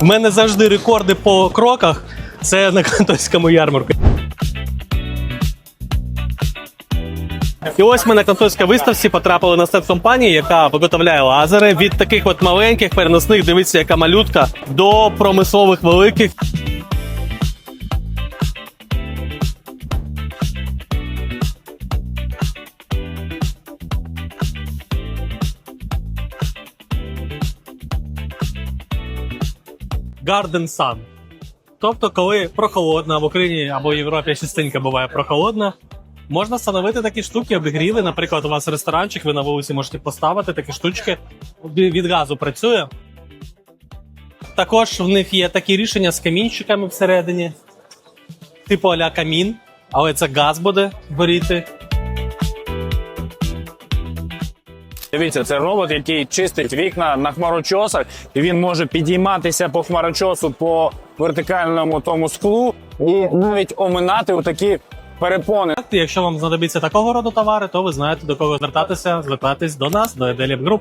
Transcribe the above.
В мене завжди рекорди по кроках. Це на Кантонському ярмарку. І ось ми на Кантонській виставці потрапили на стенд компанії, яка виготовляє лазери від таких от маленьких переносних, дивіться, яка малютка, до промислових великих. Garden Sun. Тобто, коли прохолодна в Україні або в Європі частенько буває прохолодна, можна встановити такі штуки, обігріви. Наприклад, у вас ресторанчик, ви на вулиці можете поставити такі штучки. Від газу працює. Також в них є такі рішення з камінчиками всередині, типу аля камін, але це газ буде горіти. Дивіться, це робот, який чистить вікна на хмарочосах, і він може підійматися по хмарочосу по вертикальному тому склу і навіть оминати такі перепони. Якщо вам знадобиться такого роду товари, то ви знаєте до кого звертатися. Звертатись до нас, до Еделіп Group.